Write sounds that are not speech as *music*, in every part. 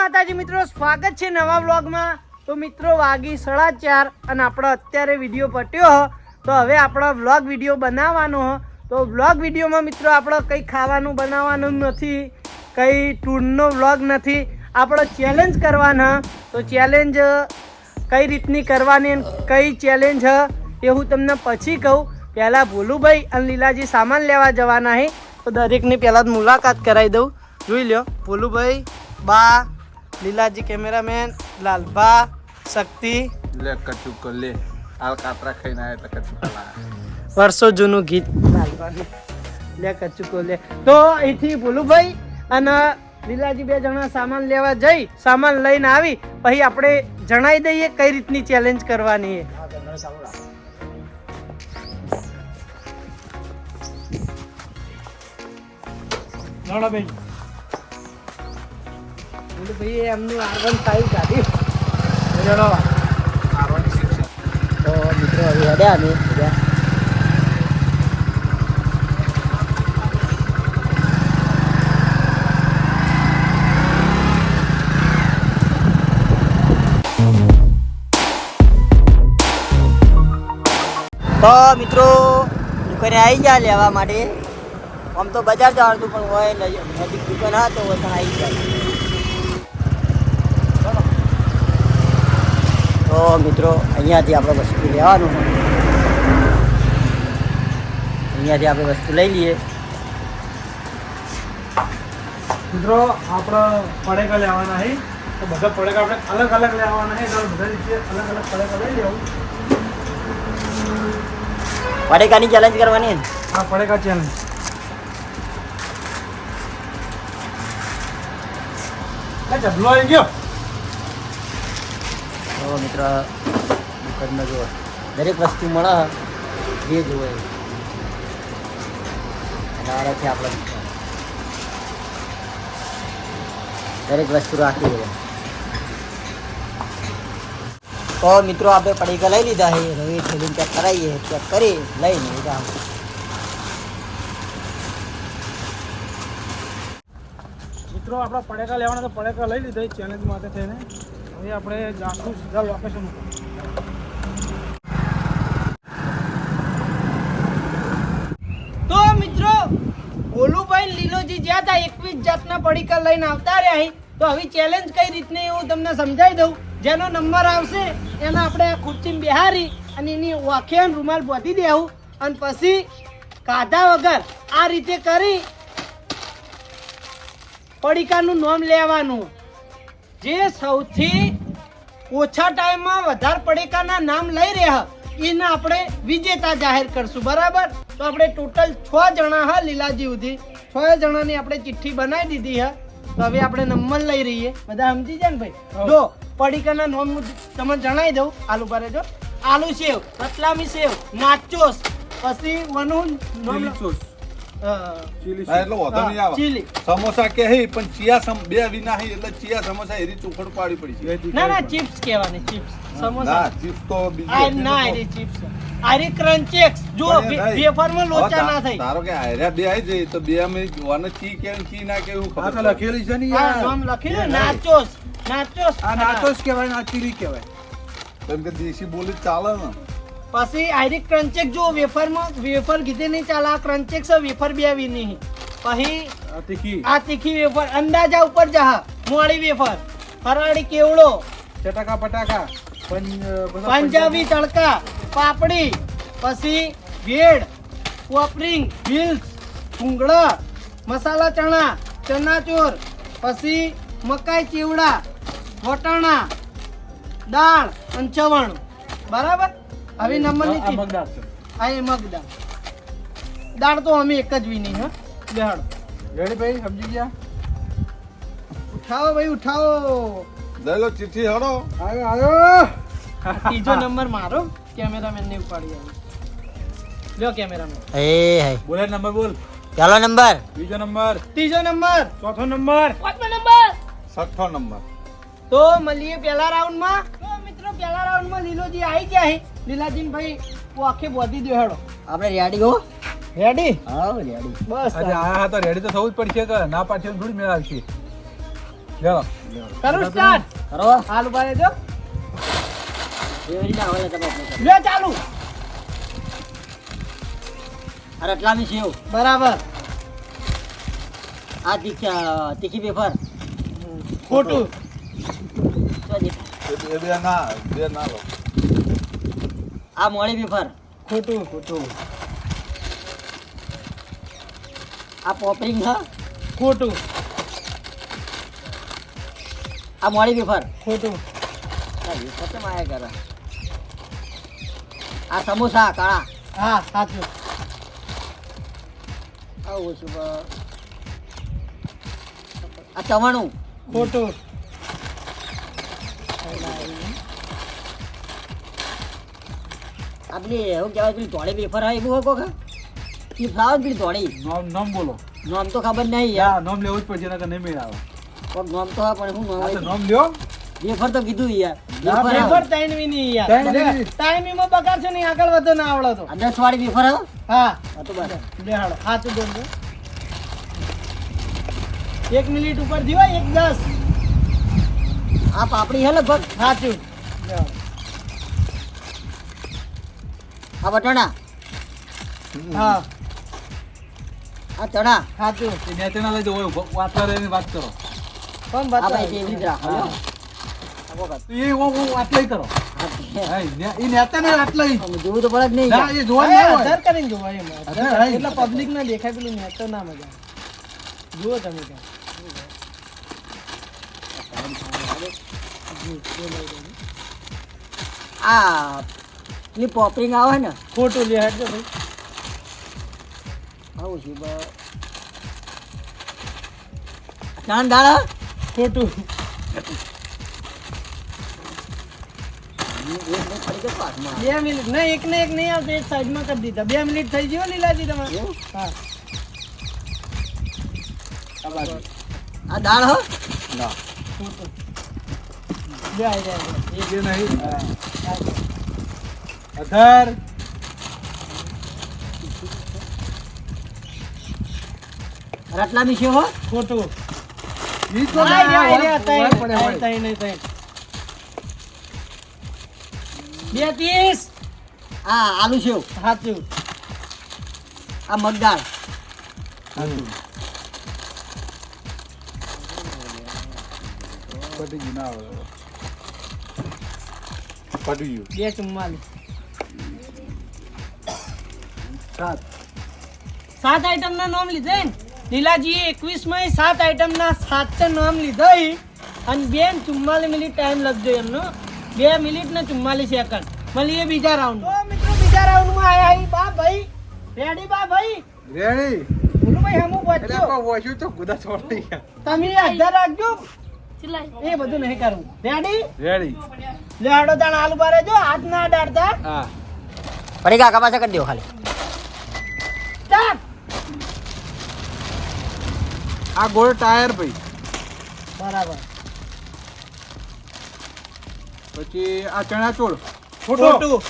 માતાજી મિત્રો, સ્વાગત છે નવા વ્લોગમાં. તો મિત્રો, વાગી સાડા ચાર અને આપણો અત્યારે વીડિયો પટ્યો. તો હવે આપણો વ્લોગ વીડિયો બનાવવાનો તો વ્લોગ વિડીયોમાં મિત્રો, આપણે કંઈ ખાવાનું બનાવવાનું નથી, કંઈ ટૂરનો વ્લોગ નથી. આપણો ચેલેન્જ કરવાના તો ચેલેન્જ કઈ રીતની કરવાની કઈ ચેલેન્જ એ હું તમને પછી કહું. પહેલાં ભોલુભાઈ અને લીલાજી સામાન લેવા જવાના છે તો દરેકની પહેલાં જ મુલાકાત કરાવી દઉં. જોઈ લ્યો, ભોલુભાઈ બા લીલાજી કેમેરામેન લાલભા શક્તિ. લે કચુક લે. હાલ કાતરા ખાઈને આયા એટલે કચુક વર્ષો જૂનું ગીત. લાલભાનું લે કચુકો લે. તો અહીંથી ભોલુભાઈ અને લીલાજી બે જણા સામાન લેવા જઈ સામાન લઈને આવી. પછી આપણે જણાવી દઈએ કઈ રીતની ચેલેન્જ કરવાની છે ભોલુભાઈએ એમનું આર વન ફાઈવ કાઢ્યું તો મિત્રો, હવે હેડ્યા તો મિત્રો, દુકાને આવી ગયા લેવા માટે. આમ તો બજાર જવાનું પણ હોય નજીક દુકાન હતો આવી ગયા. તો મિત્રો અહીંયાથી આપણે વસ્તુ લેવાનું. અહીંયાથી આપણે વસ્તુ લઈ લઈએ. મિત્રો આપણે પડેકા લેવાના છે. તો બધા પડેકા આપણે અલગ અલગ લેવાના છે. એટલે બધા રીતે અલગ અલગ પડેકા લઈ લેવું. પડેકાની ચેલેન્જ કરવાની? હા પડેકા ચેલેન્જ જબલો આવી ગયો. તો મિત્ર. દુકાનમાં જુઓ. દરેક વસ્તુ મળે જે જુએ અને છે આપણે દરેક વસ્તુ રાખી દે તો મિત્રો, આપણે પડીકા લઈ લીધા છે. રવિ થેલીને ચેક કરાવીએ. ચેક કરી લઈને લીધા. મિત્રો, આપણા પડેકા લેવાના તો પડેકા લઈ લીધા ચેલેન્જ માટે થઈને. આપણે જાશું સીધા લોકેશન ઉપર તો મિત્રો ભોલુભાઈ લીલોજી જ્યાં હતા એકવીસ જાતના પડીકા લઈને આવતા રહ્યા અહીં. તો હવે ચેલેન્જ કઈ રીતની હું તમને સમજાવી દઉં. જેનો નંબર આવશે એને આપણે આ ખુરચીમાં બેહારી અને એની વાખ્યાન રૂમાલ બોધી દેવું અને પછી કાઢા વગર આ રીતે કરી પડીકાનું નામ લેવાનું. જે સૌથી ઓછા ટાઈમમાં વધારે પડીકાના નામ લઈ રહ્યા. એને આપણે વિજેતા જાહેર કરશું બરાબર? તો આપણે ટોટલ છ જણા હા લીલાજી સુધી. છ જણાની આપણે ચિઠ્ઠી બનાવી દીધી હા. તો હવે આપણે નંબર લઈ રહીએ. બધા સમજી જાય ને ભાઈ? જો પડીકાના નોમ હું તમને જણાવી દઉં. આલુ ભારે જો. આલુ સેવ રતલામી સેવ નાચોસ. પછી વનુ નામ એટલે વાંધો નહીં આવે. ચીલી. સમોસા કે હે પણ ચિયા સમ બે વિના હે એટલે ચિયા સમોસા એરી ચોખડ પાડી પડી છે. ના ના ચિપ્સ કહેવાની ચિપ્સ. સમોસા. ના ચિપ્સ તો બીજી આ ના એરી ચિપ્સ આરી ક્રંચેક્સ જો પણ માં લોચા ના થઈ ધારો કે આયરા બે આઈ જઈ તો બે અમે વન ચી કે ચી ના કે એવું ખબર લખેલી છે ને આ નામ લખેલું નાચોસ નાચોસ નાચોસ કહેવાય ના ચીલી કહેવાય. કેમ કે દેશી બોલી ચાલે ને. પછી આરી ક્રન્ચેક જો વેફરમાં વેફર કીધે નહીં ચાલે આ ક્રન્ચેક્સ વેફર બે આવી નહીં. પછી આ તીખી. આ તીખી વેફર અંદાજા ઉપર જહા મોડી વેફર ફરાળી કેવડો? ચટાકા પટાકા પંજ પંજાબી તડકા પાપડી પછી ભેળ કોપરિંગ મિલ્સ ભૂંગળા મસાલા ચણા ચણાચોર પછી મકાઈ ચીવડા વટાણા દાળ અને ચવાણું બરાબર? હવે નંબરની આ એ મગદાળ. દાળ તો અમે એક જ વીની હા. બેહાડો. રેડી ભાઈ સમજી ગયા? ઉઠાવો ભાઈ ઉઠાવો. લઈ લો ચિઠ્ઠી હડો આવ્યો આવ્યો ત્રીજો નંબર મારો કેમેરામેન ને ઉપાડી આવ્યો. લ્યો કેમેરામેન. એ હે. બોલે નંબર બોલ. ચાલો નંબર. બીજો નંબર. ત્રીજો નંબર. ચોથો નંબર. પાંચમો નંબર. છઠ્ઠો નંબર. તો મળીએ પહેલા રાઉન્ડમાં તો મિત્રો પહેલા રાઉન્ડમાં લીલોજી આવી ગયા છે લીલાજી ભાઈ આખે બોધી દો હેડો. આપણે રેડી હો? રેડી હા રેડી બસ આજે હા તો રેડી તો થવું જ પડશે કે ના પાડશે થોડી મેળ આવશે. ચાલો કરું સ્ટાર્ટ કરો. હાલ ઊભા રહેજો. એવી રીતના આવે તમે આપણે લે ચાલુ. આ રટલાની સેવ. બરાબર. આ તીખી તીખી પેપર ખોટું. દેખાય? બે ના બે ના લો. આ મોળી પેપર ખોટું ખોટું. આ પોપરિંગ હા. ખોટું. આ મોળી પેપર ખોટું. વેફર આયા કરે? આ સમોસા કાળા. હા સાચું. આવું છું આ ચવાણું. ખોટું. આ પેલી એવું કહેવાય પેલી ધોળી પેપર આવે એવું હોય કોક? ફાવે પેલી ધોળી. નામ નામ બોલો. નામ તો ખબર નહીં યાર. નામ લેવું જ પડશે નકર નહીં મેળ આવે કોક નામ તો હા પણ હું નામ તો નામ લ્યો. પેપર તો કીધું યાર. પેપર. ટાઈમની યાર. ટાઈમમાં બગાડશો નહીં આગળ વધો ના આવડો તો. આ દસ વાળી વેફર આવે હા. તો બસ. બે હાડો સાચું બોલજો એક મિનિટ ઉપર થયો એક દસ. આ પાપડી હે લગભગ? સાચું આ વટાણા. હા. આ ચણા. સાચું એ નેચે ના લઈ દો વાત કરે એની વાત કરો. કોણ આ ભાઈ બતાવે? એવી જ રાખો એ ઓ ઓ વાત લઈ કરો. હા, ને- એ નેતા ને વાત લઈ જોવું તો પડે જ નહીં ના એ જોવા હા, ના કરીને જોવાય એમ. એટલે પબ્લિક ના દેખાય પેલું નેટ ના મજા. જુઓ તમે ત્યાં આ પેલી પોપિંગ આવે ને. ખોટું લે હેડજો ભાઈ. આવું છે બા. ચણા દાડા? ખોટું. બે મિનિટ ના એક ને એક નહીં આવતો એક સાઈડમાં કરી દીધા. બે મિનિટ થઈ ગયો લીલાજી તમારે? હા. આ દાળ હો? ના. ખોટું. બે આવી જાય. એ જે નહીં. અધર. રતલામી છે હો. ખોટું. ઈ તો. બે ત્રીસ આ આલુ સેવ સાચું. આ મગદાળ. પટી ગયું ના આવે. પટી ગયું. બે ચુમ્માલીસ સાત. સાત આઈટમ ના નામ લીધા ને? લીલાજીએ એકવીસમાં સાત આઈટમ ના સાત નામ લીધા. અને બેન ચુમ્માલીસ મિનિટ ટાઈમ લખજો એમનો. બે મિનિટ ને ચુમ્માલીસ સેકન્ડ મળીએ બીજા રાઉન્ડ તો મિત્રો બીજા રાઉન્ડમાં આયા બા ભાઈ. રેડી બા ભાઈ? રેડી બોલું ભાઈ હમું આપણે વોશ્યું તો ગુદા છોડી ગયા તમે અડધા રાખજો. એ બધું નહીં કરવું રેડી રેડી લેડો હાડો તાણ આલુ બારે જો હાથ ના અડાડતા હા. પડી કાકા પાસે કરી દો ખાલી. સ્ટાર્ટ આ ગોળ ટાયર ભાઈ. બરાબર. પછી આ ચણા ચોળ. ખોટું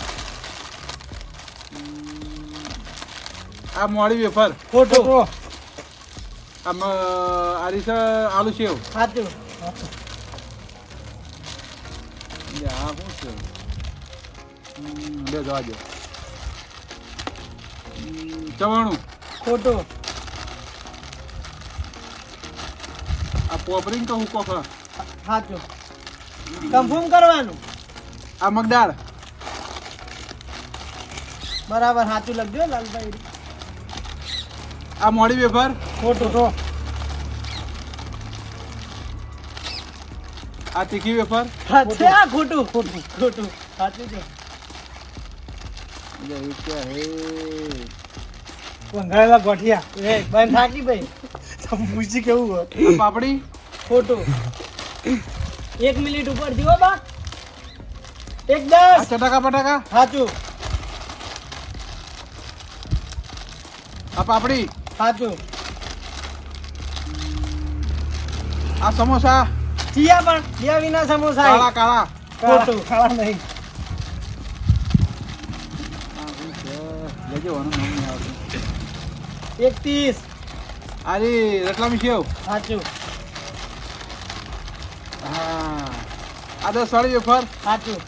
આ મોડી વેફર. ખોટું આમ આ રીસે આલુ સેવ. સાચું. આ શું છે? બે જવા દો. ચવાણું. ખોટું. આ પોપરીન તો હું કોખા સાચું કન્ફર્મ કરવાનું. આ મગદાળ. બરાબર સાચું લખજો લાલભાઈ આ મોડી વેફર. ખોટું આ તીખી વેફર. ખોટું. ખોટું ખોટું સાચું છે. વંગાળેલા ગોઠિયા. એ બંધ થાકી ભાઈ. પૂછી કેવું હોય. પાપડી? ખોટું. એક મિનિટ ઉપર જીવો બા. એક દસ. ચટાકા પટાકા સાચું. આ પાપડી? સાચું. આ સમોસા? ચિયા પણ ચિયા વિના સમોસા. કાળા કાળા. ખોટું. કાળા નહીં. લેજો આનું નામ નહીં આવડતું એક ત્રીસ આ રી રતલામી સેવ. સાચું. હા. આ દસ વાળી વેફર સાચું.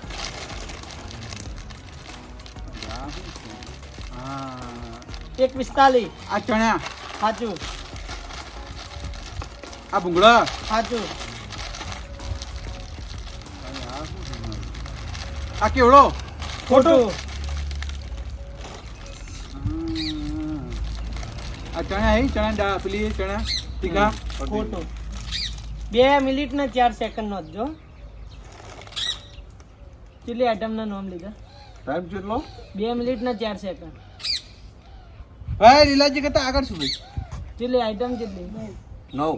એક પિસ્તાલીસ. આ ચણ્યા. સાચું. આ ભૂંગળા. સાચું. આ કેવડો? ખોટું. આ ચણા હે ચણા દા પેલી ચણા ટીકા. ફોટો બે મિનિટ ને ચાર સેકન્ડ નો જો કેટલી આઈટમ ના નામ લીધા? ટાઈમ કેટલો? બે મિનિટ ને ચાર સેકન્ડ ભાઈ લીલાજી કરતા આગળ શું ભાઈ કેટલી આઈટમ કેટલી? નવ.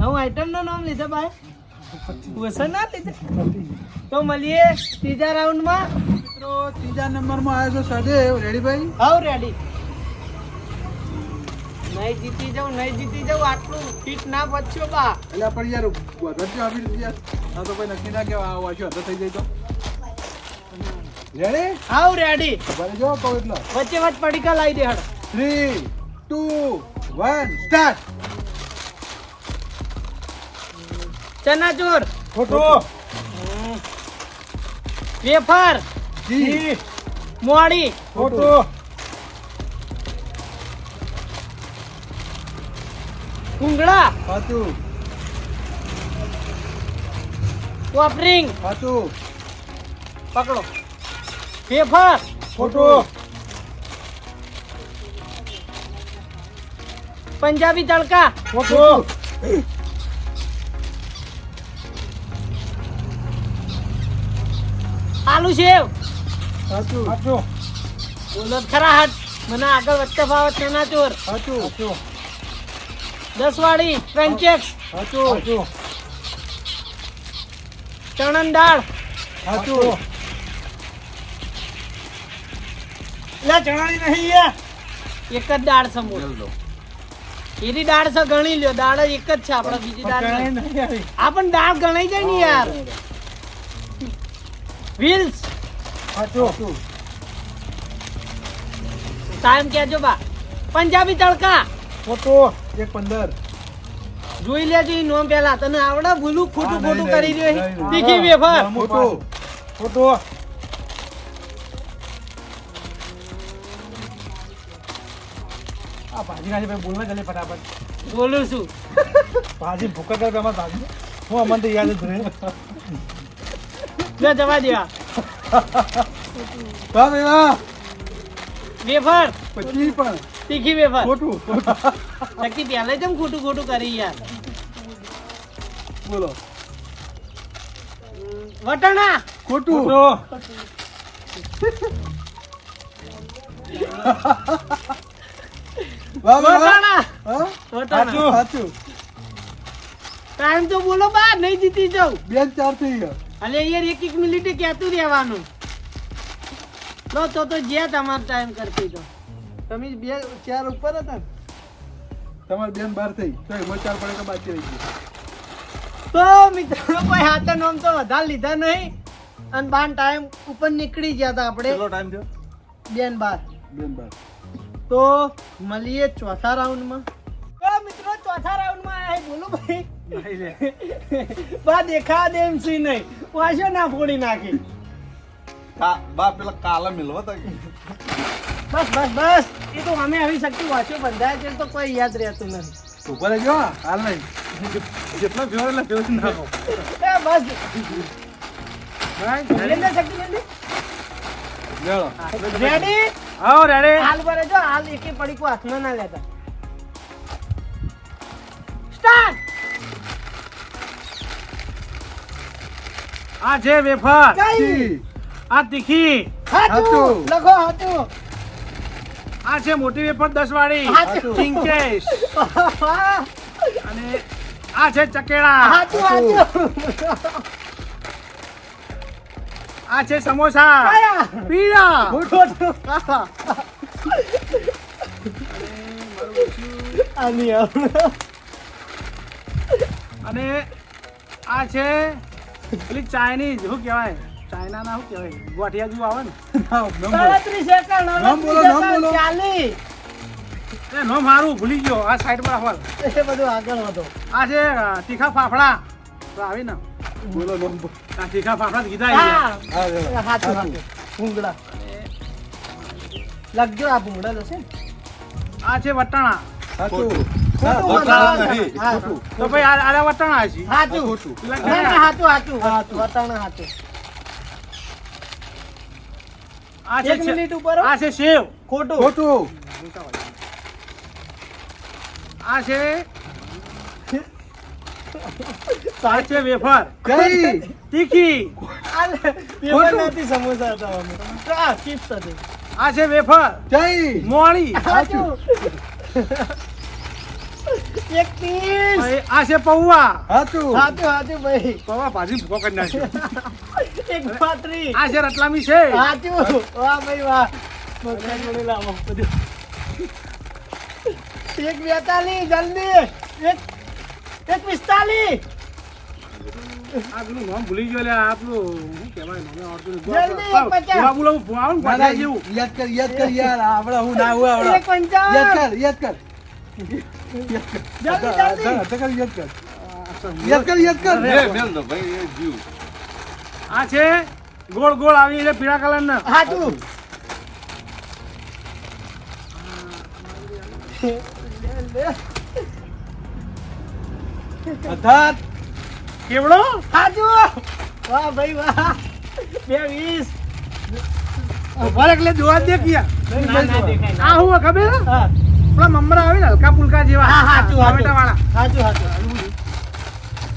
નવ આઈટમ નો નામ લીધા ભાઈ? વસન ના લીધા. તો મળીએ ત્રીજા રાઉન્ડમાં મિત્રો ત્રીજા નંબરમાં આવ્યો છે સદેવ રેડી ભાઈ? હાવ રેડી નહીં જીતી જાઉં નહીં જીતી જાઉં આટલું ફીટ ના બચ્યો બા. એટલે પણ યાર જો આપી દીધી હા તો ભાઈ નક્કી ના કે આ વાંચ્યો હતો થઈ જાય તો. રેડી હાવ રેડી ભાઈ જો કહું એટલો. વચ્ચે વચ્ચે પડીકા લાવી દે હડ થ્રી ટુ વન સ્ટાર્ટ ચનાચૂર. ખોટું. વેફર. જી. મોડી. ખોટું. કુંગળા સાચું કોપરિંગ. સાચું પકડો. પેપર ખોટું પંજાબી તડકા. ખોટું આલુ સેવ. સાચું સાચું બોલો ખરા હાથ. મને આગળ વચ્ચે ફાવત ચનાચૂર સાચું સાચું દસ વાળી સાચું ચણન દાળ. ચણાની નહીં યાર એક જ દાળ છે મોટ એની દાળ છે ગણી લ્યો. દાળ એક જ છે આપણે બીજી દાળ આ પણ દાળ ગણાઈ જાય ને યાર. વ્હીલ્સ સાચું ટાઈમ કેજો બા. પંજાબી તડકા. ખોટું. એક પંદર. જોઈ લેજો નોમ પેલા તને આવડે? ભૂલું ખોટું ખોટું કરી રહ્યો. તીખી વેફર. ખોટું ખોટું આ ભાજી નાખી ભાઈ બોલવા જલે ફટાફટ. બોલું છું. ભાજી ભૂકા કરે તમારે ભાજી. હું અમને તો યાદ જ રહે. લે જવા દેવા. વાહ ભાઈ વાહ વેફર. પછી પણ. તીખી વેફર. ખોટું નક્કી પહેલે જેમ ખોટું ખોટું કરી યાર. બોલો. વટાણા. ખોટું. વટાણા. વટાણા. સાચું. ટાઈમ તો બોલો બા નહીં જીતી જાઉં. બે ચાર થઈ ગયા. અલે યાર એક એક મિનિટે કહેતું રહેવાનું? લો તો તો જ્યાં તમારો ટાઈમ કરતી તો. તમે બે ચાર ઉપર હતા? તમારી બેન બાર થઈ. તો એમાં ચાર પડે તો બાકી રહી ગઈ તો મિત્રો કોઈ હાથે નોમ તો વધારે લીધા નહીં. અને બાર ટાઈમ ઉપર નીકળી ગયા હતા આપણે. કેટલો ટાઈમ થયો? બેન બાર બેન બાર તો મળીએ ચોથા રાઉન્ડમાં તો મિત્રો ચોથા રાઉન્ડમાં આયા છે. બોલો ભાઈ. બા દેખા દેમ એમ સી નહીં. પાછો ના ફોડી નાખી. બા પેલા કાલા મિલવા તા. કે? બસ બસ બસ. એ તો અમે આવી શક્તિ વાંચ્યું બંધાય છે તો કોઈ યાદ રહેતું નથી. ઉપર હા, હાલ નહીં. જેટલો ફેવર એટલે ફેવર નાખો એ બસ. રેડી આવો રેડે હાલ બરે જો હાલ એકે પડીકો હાથમાં ના લેતા. સ્ટાર્ટ આ છે વેફર. આ તીખી. હાચું. લખો હાચું. આ છે મોટી વેફર દસ વાળી. ચિંકેશ. *laughs* અને આ છે ચકેડા. આ છે સમોસા. પીળા. ખોટું આની આવડે. અને આ છે પેલી ચાઇનીઝ શું કહેવાય? ચાઇના ના શું કહેવાય? ગોઠિયા જેવું આવે ને. સેકન્ડ નામ બોલો, નામ બોલો. એ નો મારું ભૂલી ગયો. આ સાઈડ પર આવવા એ બધું આગળ હતો આ છે તીખા ફાફડા. તો આવી ને. બોલો નંબર આ તીખા ફાફડા તો કીધા હા. અહીંયા. હા, હા. હાચું. હાચું ભૂંગળા. લખજો આ ભૂંગળા ને. આ છે વટાણા. સાચું. ખોટું. વટાણા વટાણા. નહીં, હા. ખોટું. તો ભાઈ આ વટાણા છે. હાચું. સાચું હાચું હાચું. હાચું. વટાણા હાચું. આ છે મિનિટ ઉપર આ છે સેવ. ખોટું. ખોટું. આ છે આ છે વેફર. જય. તીખી. વેફર નથી સમોસા હતા અમે. આ ચિપ્સ હતી. આ છે વેફર. જય. મોળી. સાચું. એક આ- આ છે પૌવા. સાચું. સાચું સાચું ભાઈ. પૌવા ભાજી ભૂકો કરી નાખ્યો એક પાંત્રીસ. આ છે રતલામી છે હાચું વાહ ભાઈ વાહ મગજ જોડે લાવો બધું એક બેતાલીસ જલ્દી એક એક પિસ્તાલીસ આ નામ ભૂલી ગયો લે આ શું કહેવાય નામે આવડતું જલ્દી, ભુવા- પચાસ. ભુવા બોલાવું, ભુવા આવે ને ના, ના, ભજીયા જેવું. યાદ કર યાદ કર યાર આપણે હું ના હું આવડે યાદ કર યાદ કર યાદ કર યાદ કર યાદ કર આ છે? ગોળ ગોળ આવી એટલે પીળા કલર ના હાચું અધા કેવડો? હાજુ વાહ ભાઈ વાહ. બે વીસ. ભલે એટલે જોવા દે કિયા. ના, ના દેખાય, ના. આ હું ખબર? હે? પેલા મમરા આવે ને હલકા પુલકા જેવા. હા હાચું હાચું ટમેટા વાળા હાચું હાચું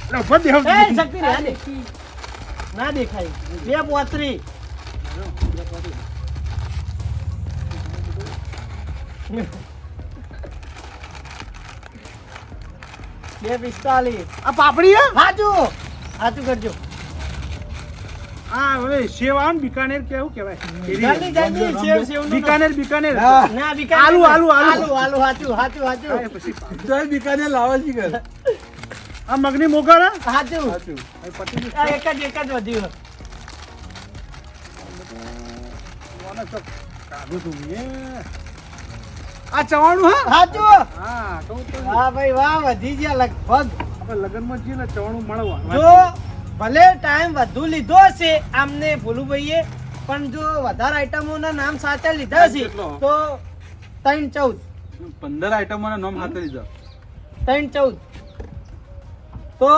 એટલે ઊભો શક્તિ ના દેખાય. બે પોતરી બે પિસ્તાલીસ. આ પાપડી હે? હાચું. હાચું કરજો. હા હવે સેવ બિકાનેર કેવું કહેવાય. બિકાનેર બિકાનેર. ના બિકાનેર આલુ. આલુ, આલુ. આલુ હાચું હાચું હાચું. પછી જય બીકાને છે આ મગની મોગળ હે? હાચું. આ એક જ એક જ વધ્યું. આ ચવાણું હે? હાચું. હા ભાઈ વાહ વધી ગયા લગભગ. આપણે લગ્નમાં જઈએ ને ચવાણું મળવા. જો ભલે ટાઈમ વધુ લીધો હશે આમને ભોલુભાઈએ પણ જો વધારે આઈટમોના નામ સાચા લીધા છે તો ત્રણ ચૌદ. પંદર આઈટમોના નામ સાથે લીધા. ત્રણ ચૌદ. તો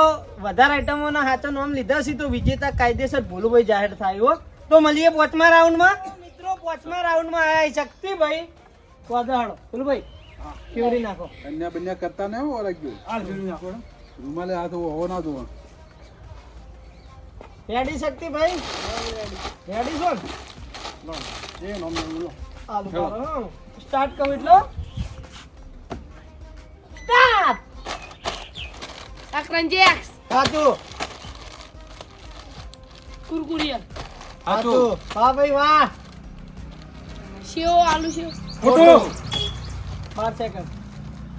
વધારે આઈટમોના હાથો નામ લીધા છે તો વિજેતા કાયદેસર ભોલુભાઈ જાહેર થાય હો. તો મળીએ પાંચમા રાઉન્ડમાં. મિત્રો પાંચમા રાઉન્ડમાં આયા શક્તિભાઈ વાદળો ભોલુભાઈ કેવડી નાખો. અન્ય બન્યા કરતા ને એવું લાગ્યું આ જોઈ નાખો. રૂમાલે હાથ હોવો ના જોવો. રેડી શક્તિભાઈ? રેડી છો? એ નામ લો. આલુ. સ્ટાર્ટ કરો એટલો. સ્ટાર્ટ ક્રંચેક્સ સાચું કુરકુરિયા સાચું વાહ ભાઈ વાહ સેવ આલુ સેવ ખોટું બાર સેકન્ડ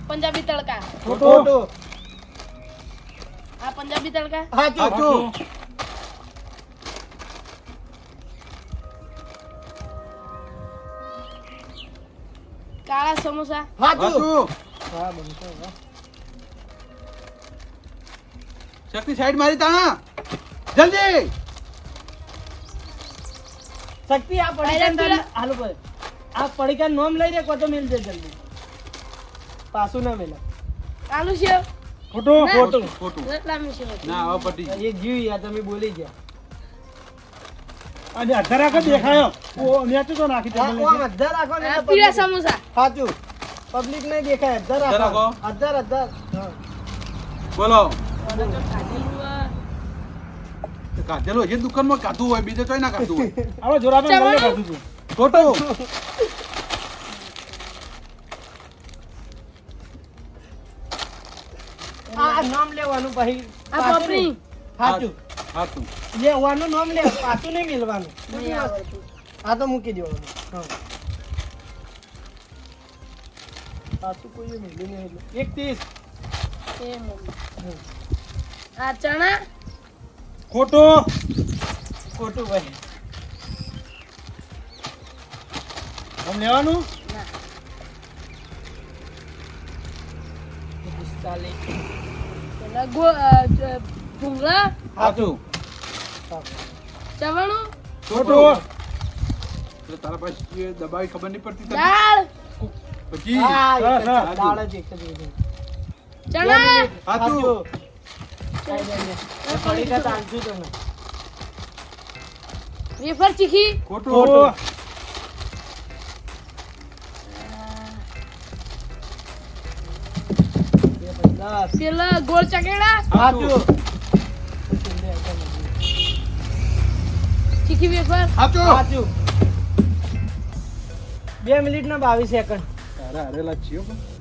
પંજાબી તડકા ખોટું આ પંજાબી તડકા સાચું કાળા સમોસા સાચું વાહ બનતો શક્તિ સાઈડ મારી તાણા. જલ્દી. શક્તિ આ પડીકા હાલો પર આ પડીકા નોમ લઈ દે કો તો મિલ દે જલ્દી. પાછું ના મેલા. આલુ છે ખોટું. ખોટું. ખોટું. ના હવે પટી એ જીવ યાર તમે બોલી ગયા. અને અધર રાખો દેખાયો. ઓ મેં તો નાખી આ દે ઓમ અધર રાખો ને પીળા સમોસા. સાચું. પબ્લિક ને દેખાય અધર અધર રાખો. અધર અધર બોલો. કાઢેલું હજી દુકાનમાં કાઢવું હોય બીજે કઈ ના કાઢવું હોય. આવો ચવાણું. મને કાઢું છું. ખોટું. આ નામ લેવાનું ભાઈ. આ નહીં. સાચું હાથું લેવાનું નામ લે. પાછું નહીં મિલવાનું. આ તો મૂકી દેવાનું. હા. પાછું કોઈ મિલ્યું નહીં એટલે. એક ત્રીસ એ મમ્મી. આ ચણા? ખોટું. ખોટું ભાઈ. આમ લેવાનું? ભૂંગળા? સાચું ચવાણું? ખોટું. એટલે તારા પાસે જે દબાઈ ખબર નહીં પડતી દાળ. પછી. દાળ જ એક જ છે. ચણા! વેફર ચીખી. ખોટું પેલા ગોળ ચકેડા. હાચું. ચીખી વેફર. સાચું સાચું. બે મિનિટ ના બાવીસ સેકન્ડ. અરે અરે છીએ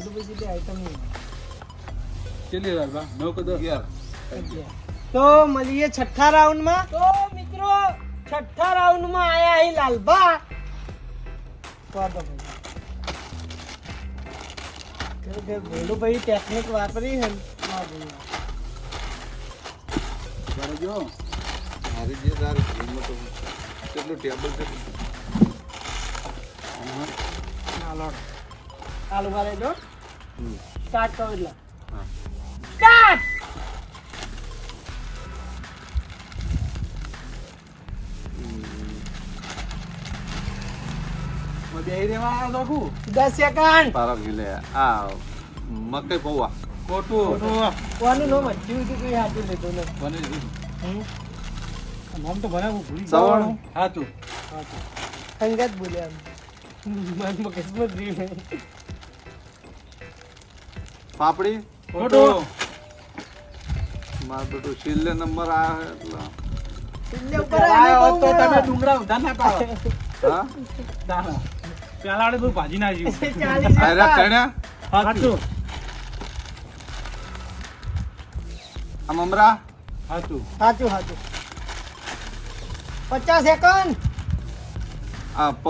પણ. એટલું બધી બી આઈટમ નહીં કેટલી વાર બા? નવ કે દસ? તો મળીએ છઠ્ઠા રાઉન્ડમાં તો મિત્રો છઠ્ઠા રાઉન્ડમાં આયા અહીં લાલભા કહો તો ભાઈ કે કે ભોલુભાઈ ટેકનિક વાપરી છે ને ના ભાઈ તારે જો, મારી જે તારી કિંમત હોય, કેટલું ટેબલ છે આમાં ના લોડ આલુ વાલે જો હમ. સ્ટાર્ટ કરો એટલે. સ્ટાર્ટ. દસ સેકન્ડ. તારા ગીલે આ મકઈ પૌવા. ખોટું. કોનું નામ હજુ સુધી કોઈ હાથું લીધું નથી બને નામ તો બનાવું ભૂલી સવાણું મન મગજમાં જ રહ્યું. પાપડી ફોટો. માર બેટો છેલ્લે નંબર આ એટલે. છેલ્લે ઉપર આને તો તમે મેં. ડુંગળા ઉધા ના પાડો. હા. પેલા આડે બધું ભાજી ના જીવ. અરે. ચણ્યા સાચું આ મમરા? સાચું હાચું હાચું. પચાસ સેકન્ડ આ પ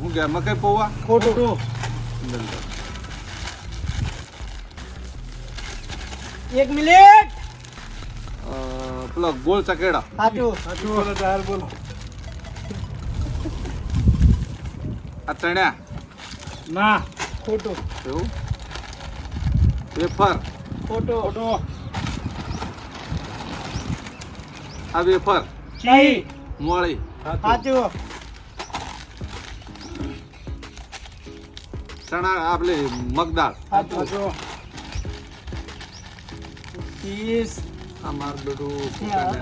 હું કે મકઈ પૌવા? ખોટું એક મિનિટ. પેલો ગોળ ચકેડા. સાચું. સાચું. બોલો તાર બોલો. આ ચણ્યા. ના. ખોટો. એવું? વેફર. ખોટો. ખોટો. આ વેફર. ચી મોળી. સાચું. ચણા આપલે મગદાળ. સાચું. ત્રીસ અમાર ને?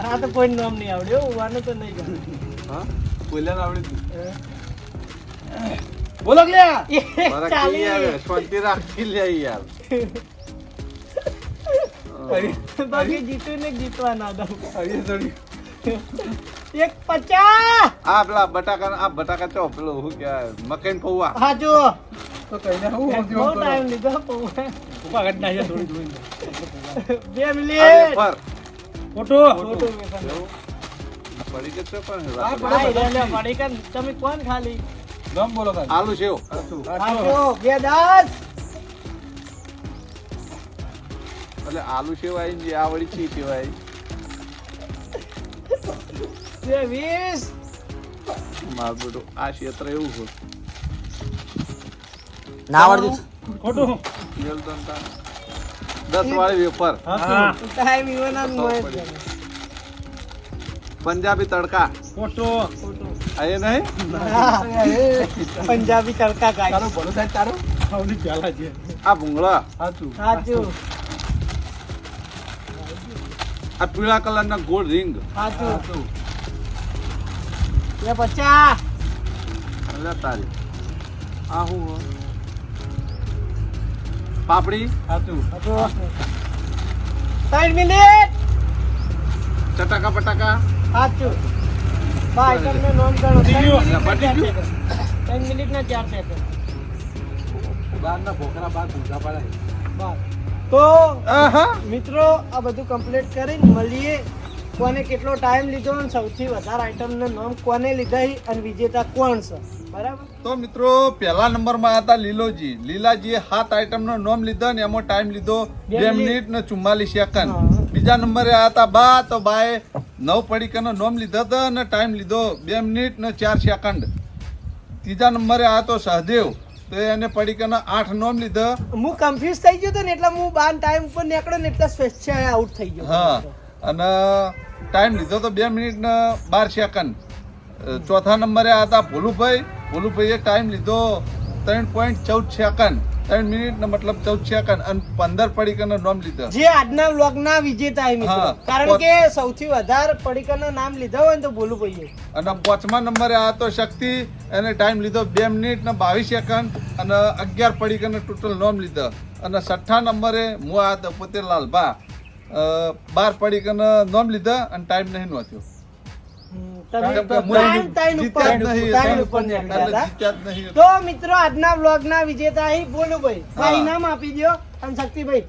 આ તો કોઈ નામ નહીં આવડ્યો હોવાનું તો નહીં જાણ્યું. હા? બોલ્યા આવડી બોલો કે. કી આવે શાંતિ રાખી લે યાર. બાકી જીતું ને જીતવાના દઉં અરે થોડી એક પચાસ! આ પેલા બટાકા આ બટાકા ચો પેલો શું કે મકાઈ પૌવા. સાચું તો કઈને હું બહુ ટાઈમ લીધો પૌવા. ઊભા ઘટના છે થોડી થોડી *laughs* બે વેફર ખોટું ખોટું પડી જશે પણ. પડે. કે તમે કોણ ખાલી? નામ બોલો ખાલી. આલુ છે આલુ બે દસ. એટલે આલુ સેવ આવી જે આ વળી ચી સેવ આવી બે વીસ. માર બેટું આ ક્ષેત્ર એવું છે. ના આવડતું ખોટું. મેલદન તા. દસ વાળી wafer time Punjabi tadka. Photo. એ નહીં? પંજાબી તડકા ગાય. તારો ભલો થાય તારો? આવની પહેલા છે આ ભૂંગળા. સાચું. સાચું. આ પીળા કલરના ગોળ રિંગ. સાચું. એ બચ્ચા પચાસ તારી. આ હું હો? પાપડી? સાચું ત્રણ મિનિટ. ચટાકા પટાકા સાચું. બાય તમને નોમ ગણો ત્રણ મિનિટ ને પતી ચાર ગયું. સેકન્ડ. ત્રણ મિનિટ ને ચાર સેકન્ડ. બહારના ભોકરા બહાર ભૂંગા પડાય. તો મિત્રો આ બધું કમ્પ્લીટ કરીને મળીએ. કોને કેટલો ટાઈમ લીધો અને સૌથી વધારે આઈટમનું નામ કોને લીધા અને વિજેતા કોણ છે? તો મિત્રો પહેલા નંબરમાં હતા લીલોજી. લીલાજીએ સાત આઈટમનો નામ લીધો ને એમાં ટાઈમ લીધો બે મિનિટ. ને ચુમ્માલીસ સેકન્ડ. બીજા નંબરે હતા બા તો બાએ નવ પડીકાનો નામ લીધો હતો અને ટાઈમ લીધો બે મિનિટ ને ચાર સેકન્ડ. ત્રીજા નંબરે આ તો સહદેવ તો એને પડીકાના આઠ નોમ લીધા. હું કન્ફ્યુઝ થઈ ગયો હતો ને એટલે હું બાર ટાઈમ ઉપર નીકળ્યો ને એટલે સ્વેચ્છાએ આઉટ થઈ ગયો. હા. અને ટાઈમ લીધો તો બે મિનિટ ને બાર સેકન્ડ. ચોથા નંબરે આ હતા ભોલુભાઈ ભોલુભાઈએ ટાઈમ લીધો. ત્રણ પોઈન્ટ ચૌદ સેકન્ડ ત્રણ મિનિટ નો મતલબ ચૌદ સેકન્ડ અને પંદર પડીકાનો નામ લીધો. જે આજના વ્લોગના વિજેતા છે મિત્રો. કારણ કે સૌથી વધારે પડીકાના નામ લીધો હોય તો બોલું પડીએ અને પાંચમા નંબરે આ તો શક્તિ. એને ટાઈમ લીધો બે મિનિટ ને બાવીસ સેકન્ડ અને અગિયાર પડીકાનો ટોટલ નોમ લીધો. અને છઠ્ઠા નંબરે હું આ તો પોતે લાલભા બાર પડીકાનો નોમ લીધા અને ટાઈમ નહીં નોંધ્યો. તો મિત્રો આજના વ્લોગના વિજેતા છે બોલુભાઈ હા. ઇનામ આપી દો અને શક્તિભાઈ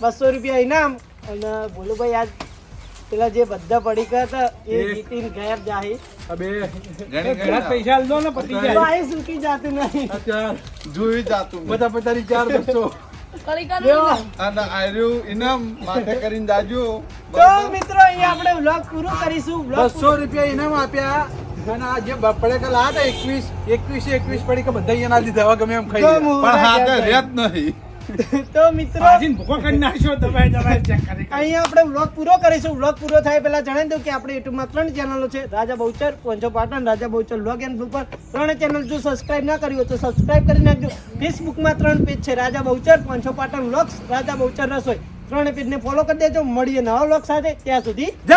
બસો રૂપિયા ઇનામ અને ભોલુભાઈ આજ પેલા જે બધા પડીકા હતા એ. જીતીને જાહી. અબે ઘણા પૈસા આલ દો ને પતી જાય. આ સુકી જાતું નહીં. જોઈ જાતું બધા પોતાની ચાર બસો. કલિકા લ્યો. અને આર્યું ઇનામ માથે કરીને જાજો તો મિત્રો અહીંયા આપણે વ્લોગ પૂરો કરીશું. વ્લોગ બસો રૂપિયા ઇનામ આપ્યા. અને આ જે પડેકા લાયા હતા એકવીસ એકવીસ પડી કે બધા ના દીધા ગમે એમ ખાઈ પણ હાથે રેત નહીં. તો મિત્રો અહીંયા આપણે વ્લોગ પૂરો કરીશું. વ્લોગ પૂરો થાય પહેલા જણાવી દઉં કે આપણે યુટ્યુબમાં ત્રણ ચેનલો છે. રાજા બહુચર પોંચો પાટણ રાજા બહુચર વ્લોગ એન્ડ પર ત્રણે ચેનલ જો સબસ્ક્રાઇબ ના કરી હોય તો સબસ્ક્રાઇબ કરી નાખજો. ફેસબુકમાં ત્રણ પેજ છે રાજા બહુચર પોંચો પાટણ વ્લોગ્સ રાજા બહુચર રસોઈ. ત્રણ પેજને ફોલો કરી દેજો. મળીએ નવા વ્લોગ સાથે. ત્યાં સુધી જય!